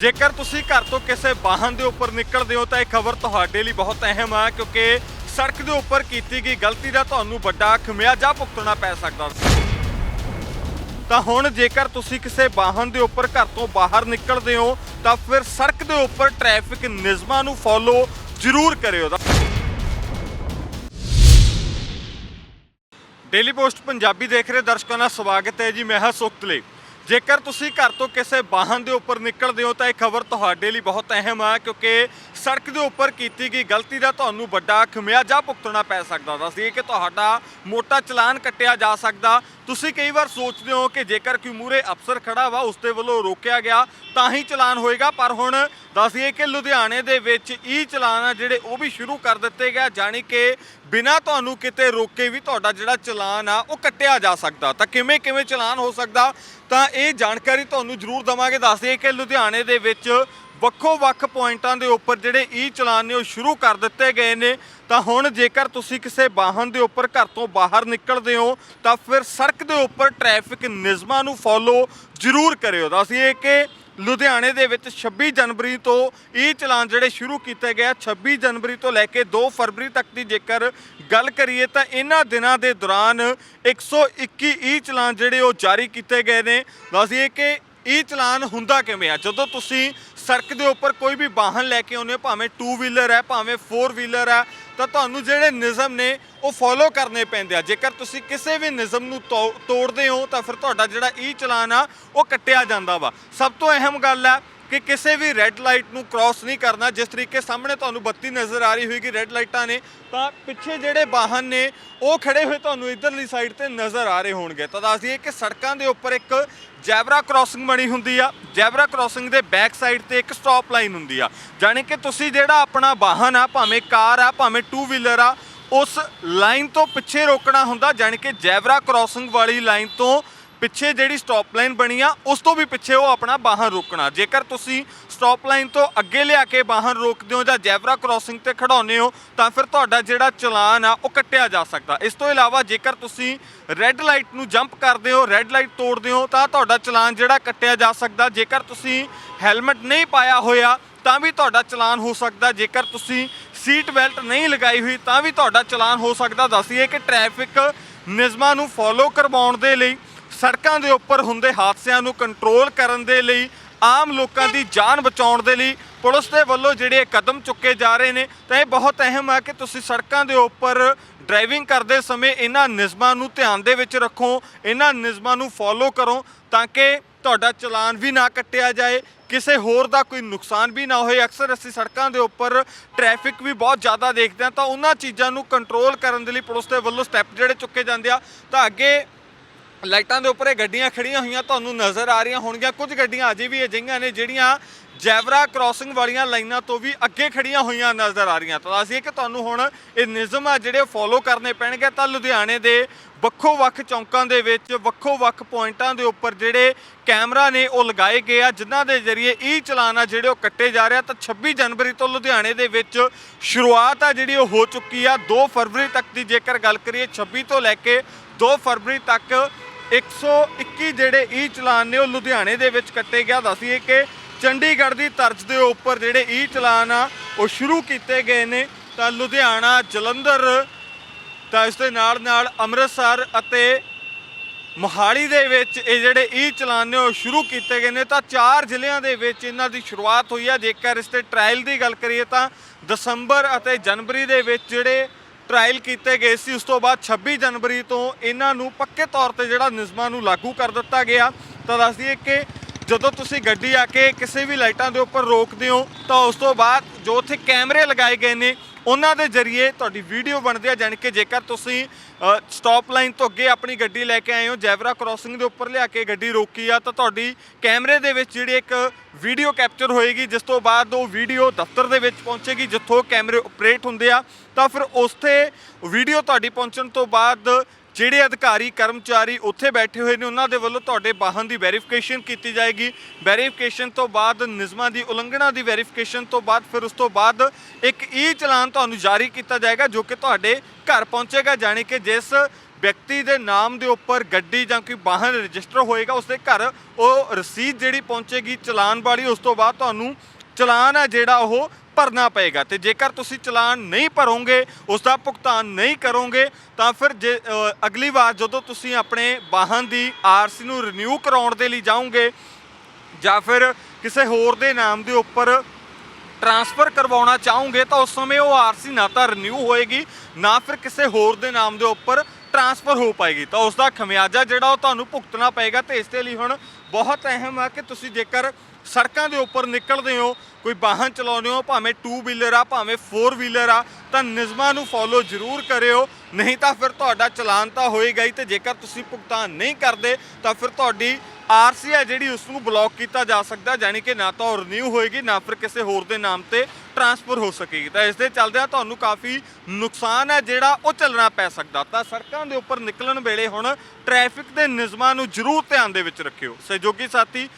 ਜੇਕਰ ਤੁਸੀਂ ਘਰ ਤੋਂ ਕਿਸੇ ਵਾਹਨ ਦੇ ਉੱਪਰ ਨਿਕਲਦੇ ਹੋ ਤਾਂ ਇਹ ਖਬਰ ਤੁਹਾਡੇ ਲਈ ਬਹੁਤ ਅਹਿਮ ਹੈ ਕਿਉਂਕਿ ਸੜਕ ਦੇ ਉੱਪਰ ਕੀਤੀ ਗਈ ਗਲਤੀ ਦਾ ਤੁਹਾਨੂੰ ਵੱਡਾ ਖਮਿਆਜਾ ਭੁਗਤਣਾ ਪੈ ਸਕਦਾ ਤਾਂ ਹੁਣ ਜੇਕਰ ਤੁਸੀਂ ਕਿਸੇ ਵਾਹਨ ਦੇ ਉੱਪਰ ਘਰ ਤੋਂ ਬਾਹਰ ਨਿਕਲਦੇ ਹੋ, ਤਾਂ ਫਿਰ ਸੜਕ ਦੇ ਉੱਪਰ ਟ੍ਰੈਫਿਕ ਨਿਯਮਾਂ ਨੂੰ ਫੋਲੋ ਜ਼ਰੂਰ ਕਰਿਓ। ਡੇਲੀ ਪੋਸਟ ਪੰਜਾਬੀ ਦੇਖ ਰਹੇ ਦਰਸ਼ਕਾਂ ਦਾ ਸਵਾਗਤ ਹੈ ਜੀ, ਮੈਂ ਹਾਂ ਸੁਖਤਲੇ ਜੇਕਰ ਤੁਸੀਂ ਘਰ ਤੋਂ ਕਿਸੇ ਵਾਹਨ ਦੇ ਉੱਪਰ ਨਿਕਲਦੇ ਹੋ ਤਾਂ ਇਹ ਖਬਰ ਤੁਹਾਡੇ ਲਈ ਬਹੁਤ ਅਹਿਮ ਆ, ਕਿਉਂਕਿ ਸੜਕ ਦੇ ਉੱਪਰ ਕੀਤੀ ਗਈ ਗਲਤੀ ਦਾ ਤੁਹਾਨੂੰ ਵੱਡਾ ਖਮਿਆਜਾ ਭੁਗਤਣਾ ਪੈ ਸਕਦਾ। ਦੱਸਦੀ ਕਿ ਤੁਹਾਡਾ ਮੋਟਾ ਚਲਾਨ ਕੱਟਿਆ ਜਾ ਸਕਦਾ। ਤੁਸੀਂ ਕਈ ਵਾਰ ਸੋਚਦੇ ਹੋ ਕਿ ਜੇਕਰ ਕੋਈ ਮੂਰੇ ਅਫਸਰ ਖੜਾ ਵਾ, ਉਸ ਦੇ ਵੱਲੋਂ ਰੋਕਿਆ ਗਿਆ, ਤਾਂ ਹੀ ਚਲਾਨ ਹੋਏਗਾ। ਪਰ ਹੁਣ ਦੱਸਦੀਏ ਕਿ ਲੁਧਿਆਣੇ ਦੇ ਵਿੱਚ ਈ ਚਲਾਨ ਆ ਜਿਹੜੇ, ਉਹ ਵੀ ਸ਼ੁਰੂ ਕਰ ਦਿੱਤੇ ਗਿਆ ਜਾਣੀ ਕਿ ਬਿਨਾਂ ਤੁਹਾਨੂੰ ਕਿਤੇ ਰੋਕੇ ਵੀ ਤੁਹਾਡਾ ਜਿਹੜਾ ਚਲਾਨ ਆ, ਉਹ ਕੱਟਿਆ ਜਾ ਸਕਦਾ। ਤਾਂ ਕਿਵੇਂ ਕਿਵੇਂ ਚਲਾਨ ਹੋ ਸਕਦਾ? ਤਾਂ ਇਹ ਜਾਣਕਾਰੀ ਤੁਹਾਨੂੰ ਜ਼ਰੂਰ ਦਵਾਂਗੇ। ਦੱਸ ਕਿ ਲੁਧਿਆਣੇ ਦੇ ਵਿੱਚ ਵੱਖੋ ਵੱਖ ਪੁਆਇੰਟਾਂ ਦੇ ਉੱਪਰ ਜਿਹੜੇ ਈ ਚਲਾਨ ਨੇ ਉਹ ਸ਼ੁਰੂ ਕਰ ਦਿੱਤੇ ਗਏ ਨੇ। ਤਾਂ ਹੁਣ ਜੇਕਰ ਤੁਸੀਂ ਕਿਸੇ ਵਾਹਨ ਦੇ ਉੱਪਰ ਘਰ ਤੋਂ ਬਾਹਰ ਨਿਕਲਦੇ ਹੋ, ਤਾਂ ਫਿਰ ਸੜਕ ਦੇ ਉੱਪਰ ਟ੍ਰੈਫਿਕ ਨਿਯਮਾਂ ਨੂੰ ਫੋਲੋ ਜ਼ਰੂਰ ਕਰਿਓ। ਦੱਸੀਏ ਕਿ ਲੁਧਿਆਣੇ ਦੇ ਵਿੱਚ 26 ਜਨਵਰੀ ਤੋਂ ਇਹ ਚਲਾਨ ਜਿਹੜੇ ਸ਼ੁਰੂ ਕੀਤੇ ਗਏ ਆ 26 ਜਨਵਰੀ ਤੋਂ ਲੈ ਕੇ 2 ਫਰਵਰੀ ਤੱਕ ਦੀ ਜੇਕਰ ਗੱਲ ਕਰੀਏ, ਤਾਂ ਇਹਨਾਂ ਦਿਨਾਂ ਦੇ ਦੌਰਾਨ 121 ਈ ਚਲਾਨ ਜਿਹੜੇ ਉਹ ਜਾਰੀ ਕੀਤੇ ਗਏ ਨੇ। ਦੱਸਦੀਏ ਕਿ ਇਹ ਚਲਾਨ ਹੁੰਦਾ ਕਿਵੇਂ ਆ? ਜਦੋਂ ਤੁਸੀਂ ਸੜਕ ਦੇ ਉੱਪਰ ਕੋਈ ਵੀ ਵਾਹਨ ਲੈ ਕੇ ਆਉਂਦੇ ਹੋ, ਭਾਵੇਂ 2 ਵੀਲਰ ਹੈ, ਭਾਵੇਂ 4 ਵੀਲਰ ਹੈ, ਤਾਂ ਤੁਹਾਨੂੰ ਜਿਹੜੇ ਨਿਯਮ ਨੇ, ਉਹ ਫੋਲੋ ਕਰਨੇ ਪੈਂਦੇ ਆ। ਜੇਕਰ ਤੁਸੀਂ ਕਿਸੇ ਵੀ ਨਿਯਮ ਨੂੰ ਤੋ- ਤੋੜਦੇ ਹੋ, ਤਾਂ ਫਿਰ ਤੁਹਾਡਾ ਜਿਹੜਾ ਈ ਚਲਾਨ ਆ, ਉਹ ਕੱਟਿਆ ਜਾਂਦਾ ਵਾ। ਸਭ ਤੋਂ ਅਹਿਮ ਗੱਲ ਹੈ ਕਿ ਕਿਸੇ ਵੀ ਰੈੱਡ ਲਾਈਟ ਨੂੰ ਕ੍ਰਾਸ ਨਹੀਂ ਕਰਨਾ, ਜਿਸ ਤਰੀਕੇ ਸਾਹਮਣੇ ਤੁਹਾਨੂੰ ਬੱਤੀ ਨਜ਼ਰ ਆ ਰਹੀ ਹੋਏਗੀ ਰੈੱਡ ਲਾਈਟਾਂ ਨੇ, ਤਾਂ ਪਿੱਛੇ ਜਿਹੜੇ ਵਾਹਨ ਨੇ, ਉਹ ਖੜੇ ਹੋਏ ਤੁਹਾਨੂੰ ਇਧਰਲੀ ਸਾਈਡ ਤੇ ਨਜ਼ਰ ਆ ਰਹੇ ਹੋਣਗੇ। ਤਾਂ ਦੱਸ ਦਈਏ ਕਿ ਸੜਕਾਂ ਦੇ ਉੱਪਰ ਇੱਕ ਜੈਬਰਾ ਕ੍ਰਾਸਿੰਗ ਬਣੀ ਹੁੰਦੀ ਆ। ਜੈਬਰਾ ਕ੍ਰਾਸਿੰਗ ਦੇ ਬੈਕ ਸਾਈਡ ਤੇ ਇੱਕ ਸਟਾਪ ਲਾਈਨ ਹੁੰਦੀ ਆ। ਜਾਣੀ ਕਿ ਤੁਸੀਂ ਜਿਹੜਾ ਆਪਣਾ ਵਾਹਨ ਆ, ਭਾਵੇਂ ਕਾਰ ਆ, ਭਾਵੇਂ ਟੂ ਵੀਲਰ ਆ, ਉਸ ਲਾਈਨ ਤੋਂ ਪਿੱਛੇ ਰੋਕਣਾ ਹੁੰਦਾ, ਜਾਣੀ ਕਿ ਜੈਬਰਾ ਕ੍ਰਾਸਿੰਗ ਵਾਲੀ ਲਾਈਨ ਤੋਂ ਪਿੱਛੇ ਜਿਹੜੀ ਸਟਾਪ ਲਾਈਨ ਬਣੀ ਆ, ਉਸ ਤੋਂ ਵੀ ਪਿੱਛੇ ਉਹ ਆਪਣਾ ਵਾਹਨ ਰੋਕਣਾ। ਜੇਕਰ ਤੁਸੀਂ ਸਟਾਪ ਲਾਈਨ ਤੋਂ ਅੱਗੇ ਲਿਆ ਕੇ ਵਾਹਨ ਰੋਕਦੇ ਹੋ ਜਾਂ ਜੈਬਰਾ ਕ੍ਰਾਸਿੰਗ ਤੇ ਖੜਾਉਂਦੇ ਹੋ, ਤਾਂ ਫਿਰ ਤੁਹਾਡਾ ਜਿਹੜਾ ਚਲਾਨ ਆ, ਉਹ ਕੱਟਿਆ ਜਾ ਸਕਦਾ। ਇਸ ਤੋਂ ਇਲਾਵਾ ਜੇਕਰ ਤੁਸੀਂ ਰੈੱਡ ਲਾਈਟ ਨੂੰ ਜੰਪ ਕਰਦੇ ਹੋ ਰੈੱਡ ਲਾਈਟ ਤੋੜਦੇ ਹੋ, ਤਾਂ ਤੁਹਾਡਾ ਚਲਾਨ ਜਿਹੜਾ ਕੱਟਿਆ ਜਾ ਸਕਦਾ। ਜੇਕਰ ਤੁਸੀਂ ਹੈਲਮਟ ਨਹੀਂ ਪਾਇਆ ਹੋਇਆ, ਤਾਂ ਵੀ ਤੁਹਾਡਾ ਚਲਾਨ ਹੋ ਸਕਦਾ। ਜੇਕਰ ਤੁਸੀਂ ਸੀਟ ਬੈਲਟ ਨਹੀਂ ਲਗਾਈ ਹੋਈ, ਤਾਂ ਵੀ ਤੁਹਾਡਾ ਚਲਾਨ ਹੋ ਸਕਦਾ। ਦੱਸੀਏ ਕਿ ਟ੍ਰੈਫਿਕ ਨਿਯਮਾਂ ਨੂੰ ਫੋਲੋ ਕਰਵਾਉਣ ਦੇ ਲਈ ਸੜਕਾਂ ਦੇ ਉੱਪਰ ਹੁੰਦੇ ਹਾਦਸਿਆਂ ਨੂੰ ਕੰਟਰੋਲ ਕਰਨ ਦੇ ਲਈ, ਆਮ ਲੋਕਾਂ ਦੀ ਜਾਨ ਬਚਾਉਣ ਦੇ ਲਈ ਪੁਲਿਸ ਦੇ ਵੱਲੋਂ ਜਿਹੜੇ ਕਦਮ ਚੁੱਕੇ ਜਾ ਰਹੇ ਨੇ, ਤਾਂ ਇਹ ਬਹੁਤ ਅਹਿਮ ਆ ਕਿ ਤੁਸੀਂ ਸੜਕਾਂ ਦੇ ਉੱਪਰ ਡਰਾਈਵਿੰਗ ਕਰਦੇ ਸਮੇਂ ਇਹਨਾਂ ਨਿਯਮਾਂ ਨੂੰ ਧਿਆਨ ਦੇ ਵਿੱਚ ਰੱਖੋ, ਇਹਨਾਂ ਨਿਯਮਾਂ ਨੂੰ ਫੋਲੋ ਕਰੋ ਤਾਂ ਕਿ ਤੁਹਾਡਾ ਚਲਾਨ ਵੀ ਨਾ ਕੱਟਿਆ ਜਾਏ, ਕਿਸੇ ਹੋਰ ਦਾ ਕੋਈ ਨੁਕਸਾਨ ਵੀ ਨਾ ਹੋਏ। ਅਕਸਰ ਅਸੀਂ ਸੜਕਾਂ ਦੇ ਉੱਪਰ ਟ੍ਰੈਫਿਕ ਵੀ ਬਹੁਤ ਜ਼ਿਆਦਾ ਦੇਖਦੇ ਹਾਂ ਤਾਂ ਉਹਨਾਂ ਚੀਜ਼ਾਂ ਨੂੰ ਕੰਟਰੋਲ ਕਰਨ ਦੇ ਲਈ ਪੁਲਿਸ ਦੇ ਵੱਲੋਂ ਸਟੈਪ ਜਿਹੜੇ ਚੁੱਕੇ ਜਾਂਦੇ ਆ। ਤਾਂ ਅੱਗੇ ਲਾਈਟਾਂ ਦੇ ਉੱਪਰ ਇਹ ਗੱਡੀਆਂ ਖੜੀਆਂ ਹੋਈਆਂ ਤੁਹਾਨੂੰ ਨਜ਼ਰ ਆ ਰਹੀਆਂ ਹੋਣਗੀਆਂ। ਕੁਝ ਗੱਡੀਆਂ ਅਜੇ ਵੀ ਅਜਿਹੀਆਂ ਨੇ ਜਿਹੜੀਆਂ ਜੈਵਰਾ ਕ੍ਰਾਸਿੰਗ ਵਾਲੀਆਂ ਲਾਈਨਾਂ ਤੋਂ ਵੀ ਅੱਗੇ ਖੜੀਆਂ ਹੋਈਆਂ ਨਜ਼ਰ ਆ ਰਹੀਆਂ। ਤਾਂ ਅਸੀਂ ਕਿ ਤੁਹਾਨੂੰ ਹੁਣ ਇਹ ਨਿਯਮ ਆ ਜਿਹੜੇ ਫੋਲੋ ਕਰਨੇ ਪੈਣਗੇ। ਤਾਂ ਲੁਧਿਆਣੇ ਦੇ ਵੱਖੋ ਵੱਖ ਚੌਂਕਾਂ ਦੇ ਵਿੱਚ, ਵੱਖੋ ਵੱਖ ਪੁਆਇੰਟਾਂ ਦੇ ਉੱਪਰ ਜਿਹੜੇ ਕੈਮਰਾ ਨੇ ਉਹ ਲਗਾਏ ਗਏ ਆ, ਜਿਨ੍ਹਾਂ ਦੇ ਜ਼ਰੀਏ ਈ ਚਲਾਨ ਆ ਜਿਹੜੇ ਉਹ ਕੱਟੇ ਜਾ ਰਹੇ ਆ। ਤਾਂ 26 ਜਨਵਰੀ ਤੋਂ ਲੁਧਿਆਣੇ ਦੇ ਵਿੱਚ ਸ਼ੁਰੂਆਤ ਆ ਜਿਹੜੀ ਉਹ ਹੋ ਚੁੱਕੀ ਆ। 2 ਫਰਵਰੀ ਤੱਕ ਦੀ ਜੇਕਰ ਗੱਲ ਕਰੀਏ 26 ਤੋਂ ਲੈ ਕੇ 2 ਫਰਵਰੀ ਤੱਕ 121 ਜਿਹੜੇ ਈ ਚਲਾਨ ਨੇ ਉਹ ਲੁਧਿਆਣੇ ਦੇ ਵਿੱਚ ਕੱਟੇ ਗਿਆ। ਦੱਸੀਏ ਕਿ ਚੰਡੀਗੜ੍ਹ ਦੀ ਤਰਜ਼ ਦੇ ਉੱਪਰ ਜਿਹੜੇ ਈ ਚਲਾਨ ਆ, ਉਹ ਸ਼ੁਰੂ ਕੀਤੇ ਗਏ ਨੇ। ਤਾਂ ਲੁਧਿਆਣਾ, ਜਲੰਧਰ, ਤਾਂ ਇਸ ਦੇ ਨਾਲ ਨਾਲ ਅੰਮ੍ਰਿਤਸਰ ਅਤੇ ਮੋਹਾਲੀ ਦੇ ਵਿੱਚ ਇਹ ਜਿਹੜੇ ਈ ਚਲਾਨ ਨੇ, ਉਹ ਸ਼ੁਰੂ ਕੀਤੇ ਗਏ ਨੇ। ਤਾਂ ਚਾਰ ਜ਼ਿਲ੍ਹਿਆਂ ਦੇ ਵਿੱਚ ਇਹਨਾਂ ਦੀ ਸ਼ੁਰੂਆਤ ਹੋਈ ਆ। ਜੇਕਰ ਇਸ ਤੇ ਟ੍ਰਾਇਲ ਦੀ ਗੱਲ ਕਰੀਏ ਤਾਂ ਦਸੰਬਰ ਅਤੇ ਜਨਵਰੀ ਦੇ ਵਿੱਚ ਜਿਹੜੇ ਟ੍ਰਾਇਲ ਕੀਤੇ ਗਏ ਸੀ, ਉਸ ਤੋਂ ਬਾਅਦ 26 ਜਨਵਰੀ ਤੋਂ ਇਹਨਾਂ ਨੂੰ ਪੱਕੇ ਤੌਰ ਤੇ ਜਿਹੜਾ ਨਿਯਮਾਂ ਨੂੰ ਲਾਗੂ ਕਰ ਦਿੱਤਾ ਗਿਆ। ਤਾਂ ਦੱਸ ਦਈਏ ਕਿ ਜਦੋਂ ਤੁਸੀਂ ਗੱਡੀ ਆ ਕੇ ਕਿਸੇ ਵੀ ਲਾਈਟਾਂ ਦੇ ਉੱਪਰ ਰੋਕਦੇ ਹੋ, ਤਾਂ ਉਸ ਤੋਂ ਬਾਅਦ ਜੋ ਉੱਥੇ ਕੈਮਰੇ ਲਗਾਏ ਗਏ ਨੇ ਉਹਨਾਂ ਦੇ ਜ਼ਰੀਏ ਤੁਹਾਡੀ ਵੀਡੀਓ ਬਣਦੀ ਆ, ਜਾਣੀ ਕਿ ਜੇਕਰ ਤੁਸੀਂ ਸਟਾਪ ਲਾਈਨ ਤੋਂ ਅੱਗੇ ਆਪਣੀ ਗੱਡੀ ਲੈ ਕੇ ਆਏ ਹੋ, ਜੈਬਰਾ ਕ੍ਰਾਸਿੰਗ ਦੇ ਉੱਪਰ ਲਿਆ ਕੇ ਗੱਡੀ ਰੋਕੀ ਆ, ਤਾਂ ਤੁਹਾਡੀ ਕੈਮਰੇ ਦੇ ਵਿੱਚ ਜਿਹੜੀ ਇੱਕ ਵੀਡੀਓ ਕੈਪਚਰ ਹੋਏਗੀ, ਜਿਸ ਤੋਂ ਬਾਅਦ ਉਹ ਵੀਡੀਓ ਦਫ਼ਤਰ ਦੇ ਵਿੱਚ ਪਹੁੰਚੇਗੀ, ਜਿੱਥੋਂ ਕੈਮਰੇ ਆਪਰੇਟ ਹੁੰਦੇ ਆ, ਤਾਂ ਫਿਰ ਉਸ ਵੀਡੀਓ ਤੁਹਾਡੀ ਪਹੁੰਚਣ ਤੋਂ ਬਾਅਦ ਜਿਹੜੇ ਅਧਿਕਾਰੀ, ਕਰਮਚਾਰੀ ਉੱਥੇ ਬੈਠੇ ਹੋਏ ਨੇ, ਉਹਨਾਂ ਦੇ ਵੱਲੋਂ ਤੁਹਾਡੇ ਵਾਹਨ ਦੀ ਵੈਰੀਫਿਕੇਸ਼ਨ ਕੀਤੀ ਜਾਏਗੀ। ਵੈਰੀਫਿਕੇਸ਼ਨ ਤੋਂ ਬਾਅਦ ਨਿਯਮਾਂ ਦੀ ਉਲੰਘਣਾ ਦੀ ਵੈਰੀਫਿਕੇਸ਼ਨ ਤੋਂ ਬਾਅਦ, ਫਿਰ ਉਸ ਤੋਂ ਬਾਅਦ ਇੱਕ ਈ ਚਲਾਨ ਤੁਹਾਨੂੰ ਜਾਰੀ ਕੀਤਾ ਜਾਏਗਾ, ਜੋ ਕਿ ਤੁਹਾਡੇ ਘਰ ਪਹੁੰਚੇਗਾ, ਜਾਣੀ ਕਿ ਜਿਸ ਵਿਅਕਤੀ ਦੇ ਨਾਮ ਦੇ ਉੱਪਰ ਗੱਡੀ ਜਾਂ ਕੋਈ ਵਾਹਨ ਰਜਿਸਟਰ ਹੋਏਗਾ ਉਸ ਦੇ ਘਰ ਉਹ ਰਸੀਦ ਜਿਹੜੀ ਪਹੁੰਚੇਗੀ ਚਲਾਨ ਵਾਲੀ, ਉਸ ਤੋਂ ਬਾਅਦ ਤੁਹਾਨੂੰ ਚਲਾਨ ਹੈ ਜਿਹੜਾ ਉਹ ਭਰਨਾ ਪਏਗਾ ਤੇ ਜੇਕਰ ਤੁਸੀਂ ਚਲਾਨ ਨਹੀਂ ਭਰੋਗੇ ਉਸ ਦਾ ਭੁਗਤਾਨ ਨਹੀਂ ਕਰੋਗੇ, ਤਾਂ ਫਿਰ ਜੇ ਅਗਲੀ ਵਾਰ ਜਦੋਂ ਤੁਸੀਂ ਆਪਣੇ ਵਾਹਨ ਦੀ ਆਰਸੀ ਨੂੰ ਰਿਨਿਊ ਕਰਾਉਣ ਦੇ ਲਈ ਜਾਓਗੇ ਜਾਂ ਫਿਰ ਕਿਸੇ ਹੋਰ ਦੇ ਨਾਮ ਦੇ ਉੱਪਰ ਟਰਾਂਸਫਰ ਕਰਵਾਉਣਾ ਚਾਹੋਗੇ, ਤਾਂ ਉਸ ਸਮੇਂ ਉਹ ਆਰਸੀ ਨਾ ਤਾਂ ਰਿਨਿਊ ਹੋਏਗੀ, ਨਾ ਫਿਰ ਕਿਸੇ ਹੋਰ ਦੇ ਨਾਮ ਦੇ ਉੱਪਰ ਟਰਾਂਸਫਰ ਹੋ ਪਾਏਗੀ। ਤਾਂ ਉਸ ਦਾ ਖਮਿਆਜਾ ਜਿਹੜਾ ਉਹ ਤੁਹਾਨੂੰ ਭੁਗਤਣਾ ਪਏਗਾ ਤੇ ਇਸ ਦੇ ਲਈ ਹੁਣ ਬਹੁਤ ਅਹਿਮ ਆ ਕਿ ਤੁਸੀਂ ਜੇਕਰ ਸੜਕਾਂ ਦੇ ਉੱਪਰ ਨਿਕਲਦੇ ਹੋ, ਕੋਈ ਵਾਹਨ ਚਲਾਉਂਦੇ ਹੋ, ਭਾਵੇਂ 2 ਵੀਲਰ ਆ, ਭਾਵੇਂ 4 ਵੀਲਰ ਆ, ਤਾਂ ਨਿਯਮਾਂ ਨੂੰ ਫੋਲੋ ਜ਼ਰੂਰ ਕਰਿਓ। ਨਹੀਂ ਤਾਂ ਫਿਰ ਤੁਹਾਡਾ ਚਲਾਨ ਤਾਂ ਹੋਏਗਾ ਹੀ ਤੇ ਜੇਕਰ ਤੁਸੀਂ ਭੁਗਤਾਨ ਨਹੀਂ ਕਰਦੇ, ਤਾਂ ਫਿਰ ਤੁਹਾਡੀ ਆਰਸੀ ਹੈ ਜਿਹੜੀ ਉਸ ਨੂੰ ਬਲੌਕ ਕੀਤਾ ਜਾ ਸਕਦਾ ਯਾਨੀ ਕਿ ਨਾ ਤਾਂ ਉਹ ਰਿਨਿਊ ਹੋਏਗੀ, ਨਾ ਫਿਰ ਕਿਸੇ ਹੋਰ ਦੇ ਨਾਮ ਤੇ ਟਰਾਂਸਫਰ ਹੋ ਸਕੇਗੀ। ਤਾਂ ਇਸ ਦੇ ਚੱਲਦਿਆਂ ਤੁਹਾਨੂੰ ਕਾਫੀ ਨੁਕਸਾਨ ਹੈ ਜਿਹੜਾ ਉਹ ਚੱਲਣਾ ਪੈ ਸਕਦਾ। ਤਾਂ ਸੜਕਾਂ ਦੇ ਉੱਪਰ ਨਿਕਲਣ ਵੇਲੇ ਹੁਣ ਟ੍ਰੈਫਿਕ ਦੇ ਨਿਯਮਾਂ ਨੂੰ ਜ਼ਰੂਰ ਧਿਆਨ ਦੇ ਵਿੱਚ ਰੱਖਿਓ। ਸਹਿਯੋਗੀ ਸਾਥੀ